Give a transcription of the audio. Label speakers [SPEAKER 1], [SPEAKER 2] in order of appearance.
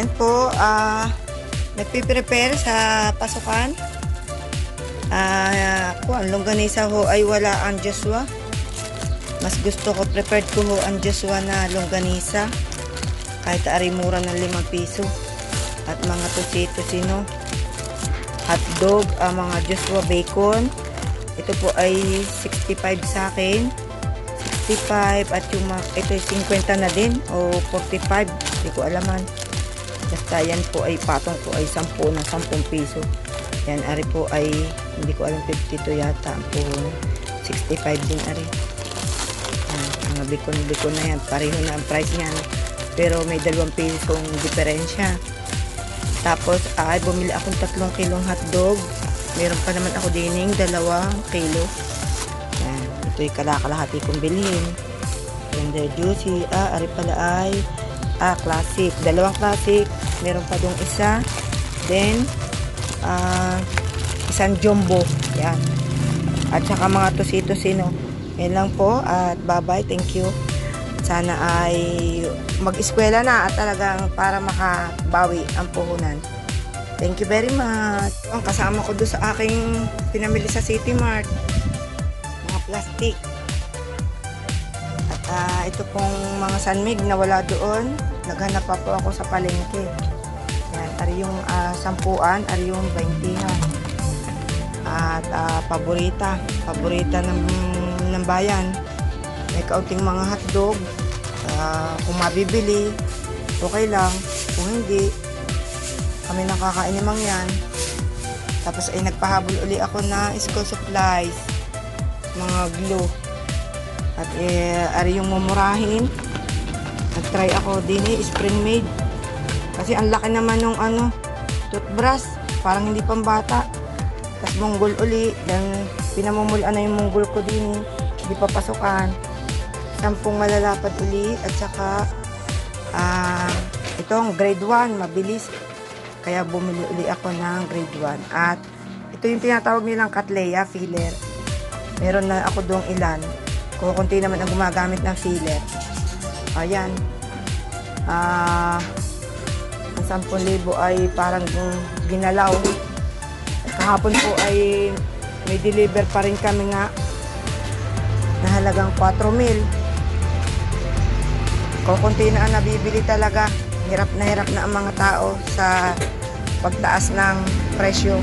[SPEAKER 1] Yan po, ah, nagpiprepare sa pasukan. Ah, ako, ang longganisa ho ay wala ang Joshua. Mas gusto ko, prepared ko ho ang Joshua na longganisa. Kahit ari mura ng 5 piso. At mga tusito sino. Hotdog, ang mga Joshua bacon. Ito po ay 65 sa akin. 65 at yung mga, ito ay 50 na din o 45. Hindi ko alaman. Basta yan po ay patong po ay 10 na 10 piso. Yan, ari po ay, hindi ko alam, 52 yata. Ang po, 65 din ari. Yan, mga bikon-bikon na yan. Pareho na ang price niyan. Pero may dalawang pisong diferensya. Tapos, ay, bumili akong tatlong kilong hotdog. Meron pa naman ako dining dalawang kilo. Yan, ito yung kalakalahati kong bilhin. Tender juicy. Ah, ari pala ay, ah, classic. Dalawang classic. Meron pa dong isa. Then, ah, isang jumbo. Yan. At saka mga tusito-sino. Yan lang po. At bye-bye. Thank you. Sana ay mag-eskwela na at talagang para makabawi ang puhunan. Thank you very much. Ang kasama ko doon sa aking pinamili sa City Mart. Mga plastic. Ito pong mga sanmig na wala doon. Naghanap pa po ako sa palengke. Yan, ari yung ah, sampuan, ari yung 20 At ah, paborita, paborita ng, ng bayan. May kaunting mga hotdog. Ah, kung mabibili, okay lang. Kung hindi, kami nakakain ng mga yan. Tapos ay nagpahabol uli ako na school supplies, mga glue. At eh, ari yung mumurahin. Nag-try ako din eh, spring made. Kasi ang laki naman nung ano, toothbrush. Parang hindi pang bata. Tapos munggol uli. Then pinamumulaan na yung munggol ko din eh. Hindi pa pasukan. Sampung malalapad uli. At saka, ah, itong grade 1, mabilis. Kaya bumili uli ako ng grade 1. At ito yung tinatawag nilang Cattleya filler. Meron na ako doong ilan. Kukunti naman ang gumagamit ng filler. Ayan. Ah, ang 10,000 ay parang ginalaw. Kahapon po ay may deliver pa rin kami nga na halagang 4,000. Kukunti na ang nabibili talaga. Hirap na hirap na ang mga tao sa pagtaas ng presyo.